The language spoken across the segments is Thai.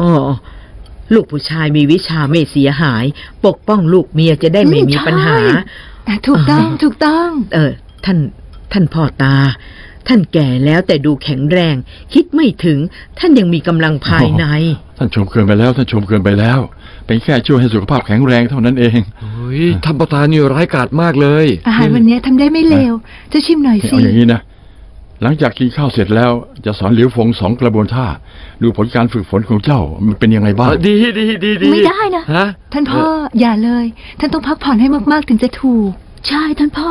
อ๋อลูกผู้ชายมีวิชาไม่เสียหาย ปกป้องลูกเมียจะได้ไม่มีปัญหาอะถูกต้องถูกต้อง เออ ท่าน ท่านพ่อตา ท่านแก่แล้วแต่ดูแข็งแรง คิดไม่ถึง ท่านยังมีกำลังภายใน ท่านชมเกินไปแล้ว ท่านชมเกินไปแล้ว เป็นแค่ช่วยให้สุขภาพแข็งแรงเท่านั้นเองเฮ้ยท่านประธานนี่ร้ายกาจมากเลย อาหารวันนี้ทำได้ไม่เลวจะชิมหน่อยสิเอาอย่างนี้นะ หลังจากกินข้าวเสร็จแล้วจะสอนหลิวฟงสองกระบวนท่า ดูผลการฝึกฝนของเจ้ามันเป็นยังไงบ้างเออดีดีดีดีไม่ได้นะฮะท่านพ่ออย่าเลย ท่านต้องพักผ่อนให้มากๆถึงจะถูก ใช่ท่านพ่อ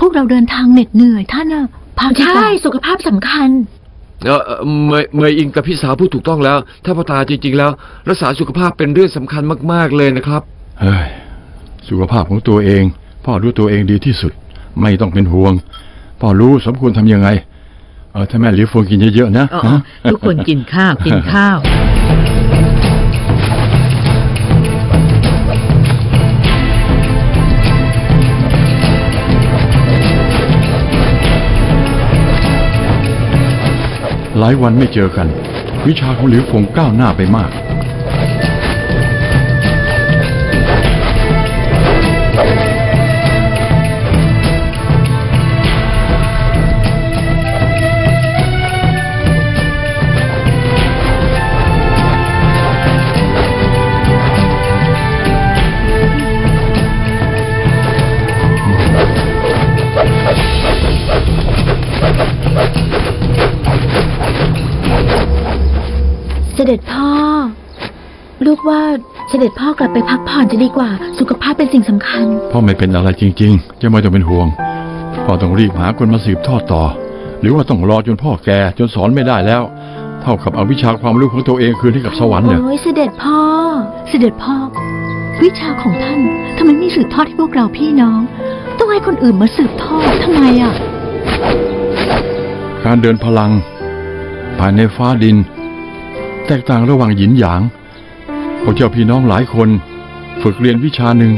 พวกเราเดินทางเหน็ดเหนื่อยท่านอะพักใช่ดีกว่าสุขภาพสำคัญเออเอ่อเมยเมยอิงกับพี่สาวพูดถูกต้องแล้วท่านประธานจริง ๆ แล้ว รักษาสุขภาพเป็นเรื่องสำคัญมาก ๆเลยนะครับเฮ้ยสุขภาพของตัวเอง พ่อรู้ตัวเองดีที่สุด ไม่ต้องเป็นห่วง พ่อรู้สมควรทำยังไง เออถ้าแม่หลิวฟงกินเยอะๆนะอ๋อฮะทุกคนกินข้าวกินข้าว หลายวันไม่เจอกัน วิชาของหลิวฟงก้าวหน้าไปมาก สด็จพ่อ ลูกว่าเสด็จพ่อกลับไปพักผ่อนจะดีกว่า สุขภาพเป็นสิ่งสำคัญ พ่อไม่เป็นอะไรจริงๆจะไม่ต้องเป็นห่วง พ่อต้องรีบหาคนมาสืบทอดต่อ หรือว่าต้องรอจนพ่อแก่จนสอนไม่ได้แล้ว เท่ากับเอาวิชาความรู้ของตัวเองคืนให้กับสวรรค์เนี่ยโอ้ยเสด็จพ่อ เสด็จพ่อ วิชาของท่านทำไมไม่สืบทอดให้พวกเราพี่น้อง ต้องให้คนอื่นมาสืบทอดทำไมอะ การเดินพลัง ภายในฟ้าดิน แตกต่างระหว่างหยินหยาง พวกเจ้าพี่น้องหลายคน ฝึกเรียนวิชาหนึ่ง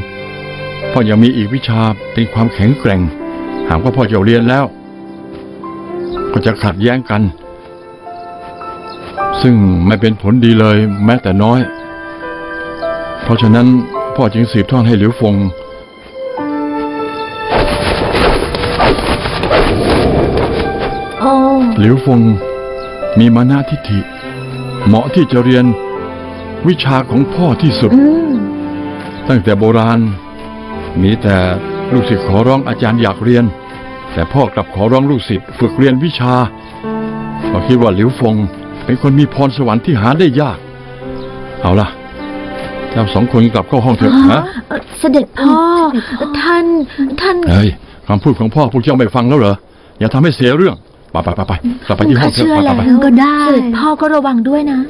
พ่อยังมีอีกวิชาเป็นความแข็งแกร่ง หากว่าพ่อเจ้าเรียนแล้ว ก็จะขัดแย้งกัน ซึ่งไม่เป็นผลดีเลยแม้แต่น้อย เพราะฉะนั้นพ่อจึงสืบทอดให้หลิวฟงโอ้หลิวฟงมีมานะทิฏฐิ เหมาะที่จะเรียนวิชาของพ่อที่สุดอืมตั้งแต่โบราณ มีแต่ลูกศิษย์ขอร้องอาจารย์อยากเรียน แต่พ่อกลับขอร้องลูกศิษย์ฝึกเรียนวิชาเพราะคิดว่าหลิวฟง เป็นคนมีพรสวรรค์ที่หาได้ยาก เอาล่ะเจ้าสองคนกลับเข้าห้องเถอะฮะเอ่อเสด็จพ่อ ท่าน ท่าน เฮ้ยคำพูดของพ่อพวกเจ้าไม่ฟังแล้วเหรอ อย่าทำให้เสียเรื่อง ไปไปไปไปกลับไปที่ห้องเถอะข้าเชื่อไป แล้วไปไปก็ได้ เสด็จพ่อก็ระวังด้วยนะ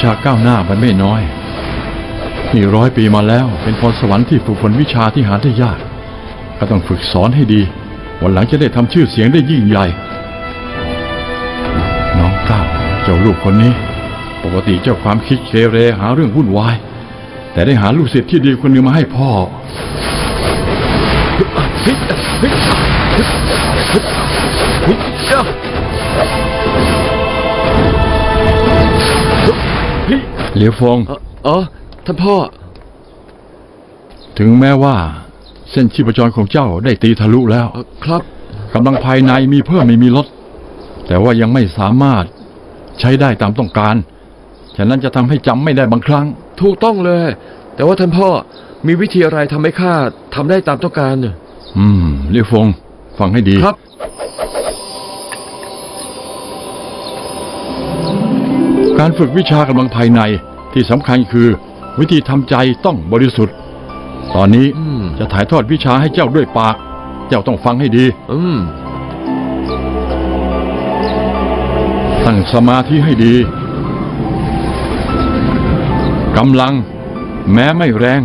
ชาก้าวหน้ามันไม่น้อยนี่ร้อยปีมาแล้ว เป็นพรสวรรค์ที่ฝึกฝนวิชาที่หาได้ยาก ก็ต้องฝึกสอนให้ดี วันหลังจะได้ทำชื่อเสียงได้ยิ่งใหญ่ น้องก้าวเจ้าลูกคนนี้ ปกติเจ้าความคิดเกเรหาเรื่องวุ่นวาย แต่ได้หาลูกศิษย์ที่ดีคนหนึ่งมาให้พ่อ เหลียวฟงเออเออท่านพ่อ ถึงแม้ว่า เส้นชีพจรของเจ้าได้ตีทะลุแล้วเอ่อครับกำลังภายในมีเพิ่มไม่มีลด แต่ว่ายังไม่สามารถใช้ได้ตามต้องการ ฉะนั้นจะทำให้จำไม่ได้บางครั้ง ถูกต้องเลย แต่ว่าท่านพ่อมีวิธีอะไรทำให้ข้าทำได้ตามต้องการเนี่ยอืมเรียวฟง ฟังให้ดีครับ การฝึกวิชากำลังภายในที่สำคัญคือ วิธีทำใจต้องบริสุทธิ์ ตอนนี้อืม จะถ่ายทอดวิชาให้เจ้าด้วยปาก เจ้าต้องฟังให้ดี อืม ตั้งสมาธิให้ดีกำลัง แม้ไม่แรง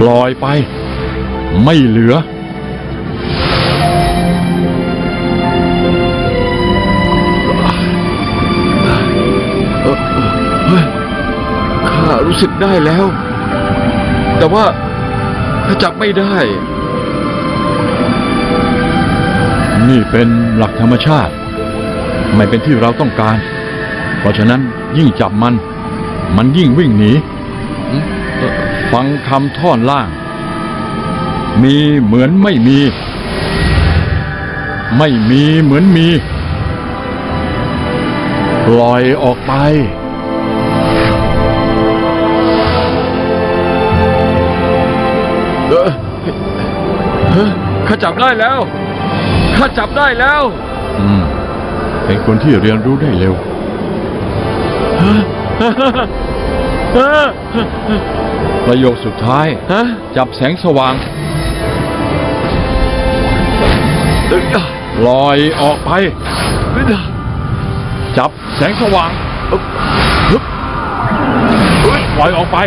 ปล่อยไป ไม่เหลือ รู้สึกได้แล้ว แต่ว่าข้าจับไม่ได้ นี่เป็นหลักธรรมชาติ ไม่เป็นที่เราต้องการ เพราะฉะนั้นยิ่งจับมัน มันยิ่งวิ่งหนี ฟังคำท่อนล่าง มีเหมือนไม่มี ไม่มีเหมือนมี ปล่อยออกไป ข้าจับได้แล้วข้าจับได้แล้ว อืมเป็นคนที่เรียนรู้ได้เร็วประโยคสุดท้ายฮะจับแสงสว่างเอ้ยอะลอยออกไปเอ้ยอะจับแสงสว่างฮึบฮึบเอ้ยปล่อยออกไป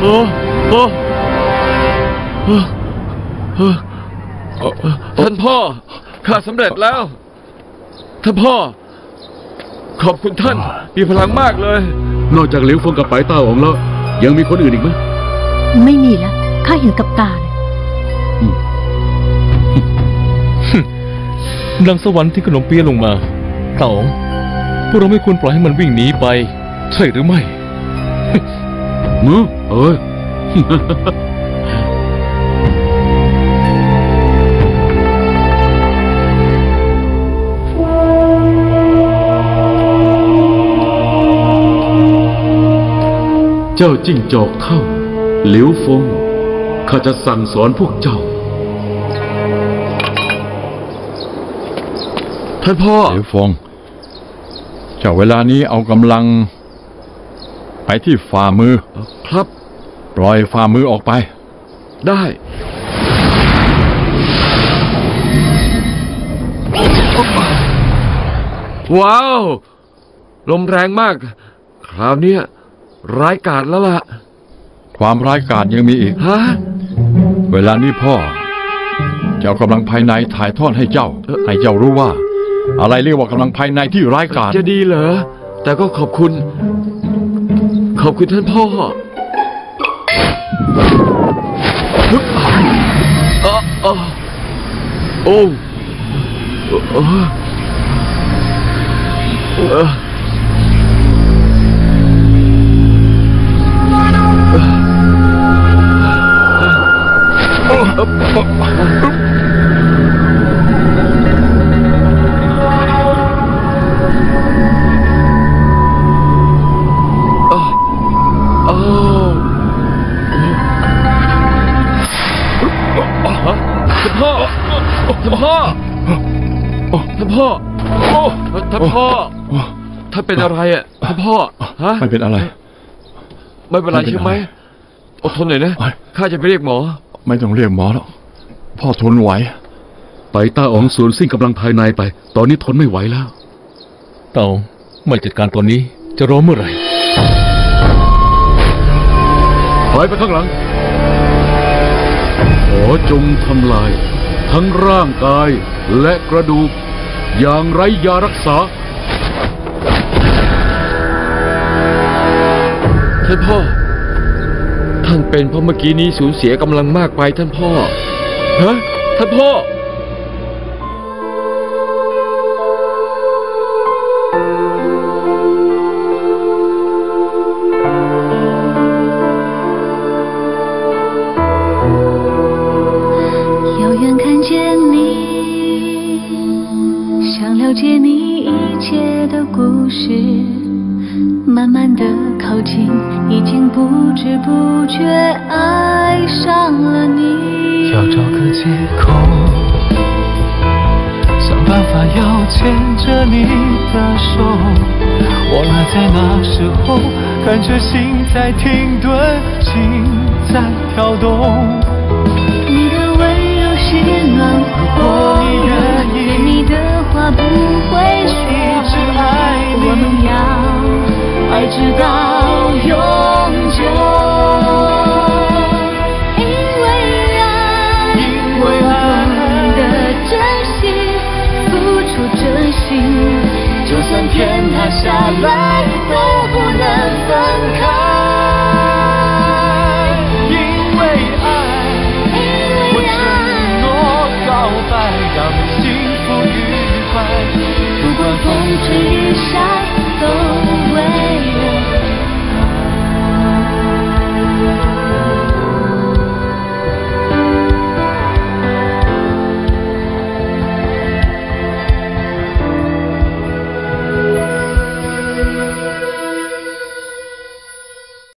โอ้โอ้โอ้โอ้โอ้ท่านพ่อ ข้าสำเร็จแล้ว ท่านพ่อ ขอบคุณท่าน มีพลังมากเลย นอกจากเหลียวฟงกับไปเต้าของแล้ว ยังมีคนอื่นอีกไหมไม่มีแล้วข้าเห็นกับตาเลยดังสวรรค์ที่ขนมเปี๊ยะลงมาเต๋าพวกเราไม่ควรปล่อยให้มันวิ่งหนีไป ใช่หรือไม่ มือเอ้ย เจ้าจิ้งจอกเท่า หลิวฟง ข้าจะสั่งสอนพวกเจ้า ท่านพ่อเดี๋ยวฟงเจ้าเวลานี้เอากำลัง ไปที่ฝ่ามือ ครับ ปล่อยฝ่ามือออกไป ได้ ว้าว ลมแรงมาก คราวเนี้ยร้ายกาจแล้วล่ะ ความร้ายกาจยังมีอีก ฮะ เวลานี้พ่อ เจ้ากำลังภายในถ่ายทอดให้เจ้าเอ่อให้เจ้ารู้ว่า อะไรเรียกว่ากำลังภายในที่ร้ายกาจจะดีเหรอ แต่ก็ขอบคุณ ขอบคุณท่านพ่อฮึบอะอะโอ้เออเอออ้ ท่านพ่อท่านพ่อท่านเป็นอะไรอะท่านพ่อฮะไม่เป็นอะไร ไม่เป็นไรไม่เป็นไรใช่ไหมอดทนหน่อยนะเอ้ยข้าจะไปเรียกหมอ ไม่ต้องเรียกหมอแล้วพ่อทนไหวไปต้าอ๋องสูญสิ้นกำลังภายในไป ตอนนี้ทนไม่ไหวแล้ว เต่าไม่จัดการตอนนี้จะรอเมื่อไหร่ถอยไปข้างหลังขอจงทำลาย ทั้งร่างกายและกระดูก อย่างไร้ยารักษา ท่านพ่อ ท่านเป็นเพราะเมื่อกี้นี้สูญเสียกำลังมากไปท่านพ่อ ฮะ ท่านพ่อ 了解你一切的故事，慢慢的靠近，已经不知不觉爱上了你。要找个借口，想办法要牵着你的手。忘了在那时候，感觉心在停顿，心在跳动。不会说只爱，我们要爱，直到永久。to you.